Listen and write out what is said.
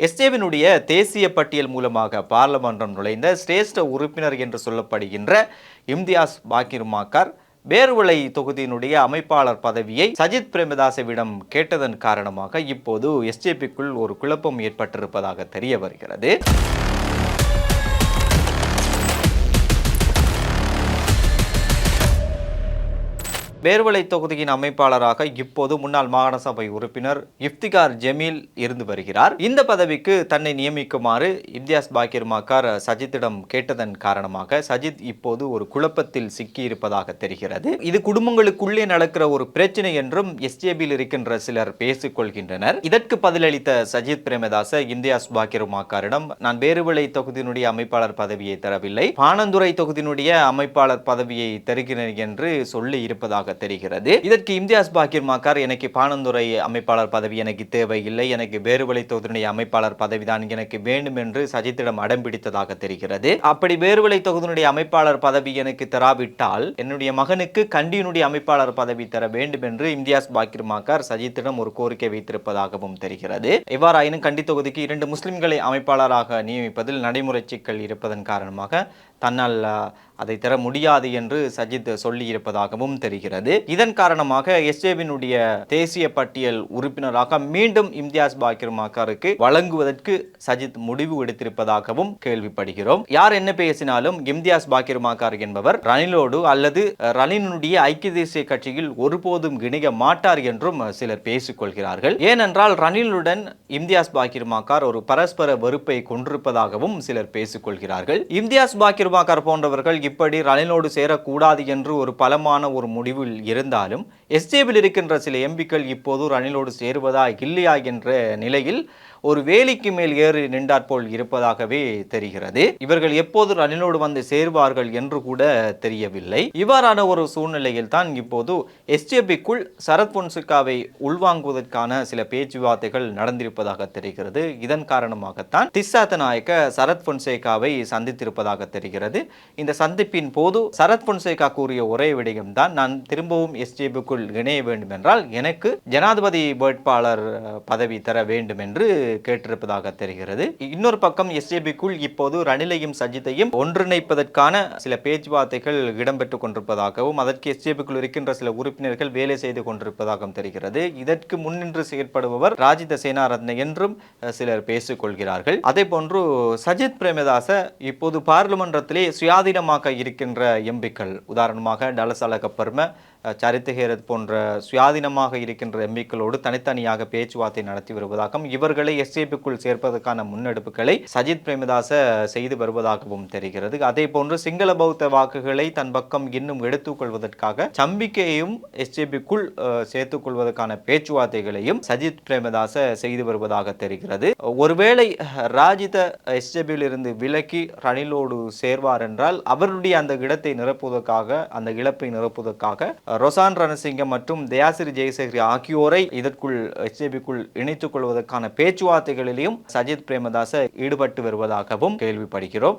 எஸ்டேவினுடைய தேசிய பட்டியல் மூலமாக பார்லமன்றம் நுழைந்த சிரேஷ்ட உறுப்பினர் என்று சொல்லப்படுகின்ற இம்தியாஸ் பாக்கிர்மாக்கார் பேர்வளை தொகுதியினுடைய அமைப்பாளர் பதவியை சஜித் பிரேமதாசவிடம் கேட்டதன் காரணமாக இப்போது எஸ்ஜேபிக்குள் ஒரு குழப்பம் ஏற்பட்டிருப்பதாக தெரிய வருகிறது. வேர்வலை தொகுதியின் அமைப்பாளராக இப்போது முன்னாள் மாகாண சபை உறுப்பினர் இஃப்திகார் ஜமீல் இருந்து வருகிறார். இந்த பதவிக்கு தன்னை நியமிக்குமாறு இம்தியாஸ் பாக்கிர் மாக்கார் சஜித்திடம் கேட்டதன் காரணமாக சஜித் இப்போது ஒரு குழப்பத்தில் சிக்கியிருப்பதாக தெரிகிறது. இது குடும்பங்களுக்குள்ளே நடக்கிற ஒரு பிரச்சனை என்றும் எஸ்ஜேபியில் இருக்கின்ற சிலர் பேசிக் கொள்கின்றனர். இதற்கு பதிலளித்த சஜித் பிரேமதாச இம்தியாஸ் பாக்கிர் மாக்காரிடம் நான் பேருவிளை தொகுதியினுடைய அமைப்பாளர் பதவியை தரவில்லை. பாணந்துறை தொகுதியினுடைய அமைப்பாளர் பதவியை தருகிறேன் என்று சொல்லி இருப்பதாக இருப்பதாக தெரிகிறது. இதற்கு இம்தியாஸ் பாக்கிர் மாக்கார் எனக்கு பானந்துறை அமைப்பாளர் பதவி எனக்கு தேவையில்லை எனக்கு பேருவளை தொகுதியினுடைய அமைப்பாளர் பதவிதான் எனக்கு வேண்டும் என்று சஜித்திடம் அடம் பிடித்ததாக தெரிகிறது. அப்படி பேருவளை தொகுதியினுடைய அமைப்பாளர் பதவி எனக்கு தராவிட்டால் என்னுடைய மகனுக்கு கண்டியினுடைய அமைப்பாளர் பதவி தர வேண்டும் என்று இம்தியாஸ் பாக்கிர் மாக்கார் சஜித்திடம் ஒரு கோரிக்கை வைத்திருப்பதாகவும் தெரிகிறது. எவ்வாறாயினும் கண்டி தொகுதிக்கு இரண்டு முஸ்லிம்களை அமைப்பாளராக நியமிப்பதில் நடைமுறை சிக்கல் இருப்பதன் காரணமாக தன்னால் அதை தர முடியாது என்று சஜித் சொல்லி இருப்பதாகவும் தெரிகிறது. இதன் காரணமாக எஸ்ஏவினுடைய தேசிய பட்டியல் உறுப்பினராக மீண்டும் இம்தியாஸ் பாக்கிர் மாக்காருக்கு வழங்குவதற்கு சஜித் முடிவு எடுத்திருப்பதாகவும் கேள்விப்படுகிறோம். யார் என்ன பேசினாலும் இம்தியாஸ் பாக்கிர் மாக்கார் என்பவர் ரணிலோடு அல்லது ரணிலினுடைய ஐக்கிய தேசிய கட்சியில் ஒருபோதும் இணைய மாட்டார் என்றும் சிலர் பேசிக்கொள்கிறார்கள். ஏனென்றால் ரணிலுடன் இம்தியாஸ் பாக்கிர் மாக்கார் ஒரு பரஸ்பர வெறுப்பை கொண்டிருப்பதாகவும் சிலர் பேசிக்கொள்கிறார்கள். இம்தியாஸ் பாக்கிர் மாக்கார் போன்றவர்கள் இப்படி ரணிலோடு சேரக்கூடாது என்று ஒரு பலமான ஒரு முடிவில் இருந்தாலும் எஸ்ஜேபியில் இருக்கின்ற சில எம்பிக்கள் இப்போது ரணிலோடு சேருவதா இல்லையா என்ற நிலையில் ஒரு வேலிக்கு மேல் ஏறி நின்றாற்போல் இருப்பதாகவே தெரிகிறது. இவர்கள் எப்போது ரணிலோடு வந்து சேருவார்கள் என்று கூட தெரியவில்லை. இவ்வாறான ஒரு சூழ்நிலையில் தான் இப்போது எஸ்ஜேபிக்குள் சரத் பொன்சுக்காவை உள்வாங்குவதற்கான சில பேச்சுவார்த்தைகள் நடந்திருப்பதாக தெரிகிறது. இதன் காரணமாகத்தான் திஸ்ஸாத்த நாயக்க சரத் பொன்சேகாவை சந்தித்திருப்பதாக தெரிகிறது. வருகிறது. இந்த சந்திப்பின் போது சரத் பொன்சேகா கூறிய ஒரே விடயம் தான் நான் திரும்பவும் எஸ்ஜேபிக்குள் இணைய வேண்டும் என்றால் எனக்கு ஜனாதிபதி வேட்பாளர் பதவி தர வேண்டும் என்று கேட்டிருப்பதாக தெரிகிறது. இன்னொரு பக்கம் எஸ்ஜேபிக்குள் இப்போது ரணிலையும் சஜித்தையும் ஒன்றிணைப்பதற்கான சில பேச்சுவார்த்தைகள் இடம்பெற்றுக் கொண்டிருப்பதாகவும் அதற்கு எஸ்ஜேபிக்குள் இருக்கின்ற சில உறுப்பினர்கள் வேலை செய்து கொண்டிருப்பதாகவும் தெரிகிறது. இதற்கு முன்னின்று செயற்படுபவர் ராஜித சேனாரத்ன என்றும் சிலர் பேசிக்கொள்கிறார்கள் அதே போன்று சஜித் பிரேமதாச இப்போது பார்லிமன்றத்திலே சுயாதீனமாக இருக்கின்ற எம்பிக்கள். உதாரணமாக டலசலக பர்ம சரித்துகிறது போன்ற சுயாதீனமாக இருக்கின்ற எம்பிக்களோடு தனித்தனியாக பேச்சுவார்த்தை நடத்தி வருவதாகவும் இவர்களை எஸ்ஏபிக்குள் சேர்ப்பதற்கான முன்னெடுப்புகளை சஜித் பிரேமதாச செய்து வருவதாகவும் தெரிகிறது. அதே போன்று சிங்கள பௌத்த வாக்குகளை தன் பக்கம் இன்னும் எடுத்துக்கொள்வதற்காக சம்பிக்கையையும் எஸ்ஏபிக்குள் சேர்த்துக் கொள்வதற்கான பேச்சுவார்த்தைகளையும் சஜித் பிரேமதாச செய்து வருவதாக தெரிகிறது. ஒருவேளை ராஜித எஸ்ஜேபியில் இருந்து விலக்கி ரணிலோடு சேர்வார் என்றால் அவருடைய அந்த இடத்தை நிரப்புவதற்காக அந்த இழப்பை நிரப்புவதற்காக ரொசான் ரணசிங்கம் மற்றும் தயாசிரி ஜெயசேகரி ஆகியோரை இதற்குள் எஸ்ஜேபிக்குள் இணைத்துக் கொள்வதற்கான பேச்சுவார்த்தைகளிலும் சஜித் பிரேமதாச ஈடுபட்டு வருவதாகவும் கேள்விப்படுகிறோம்.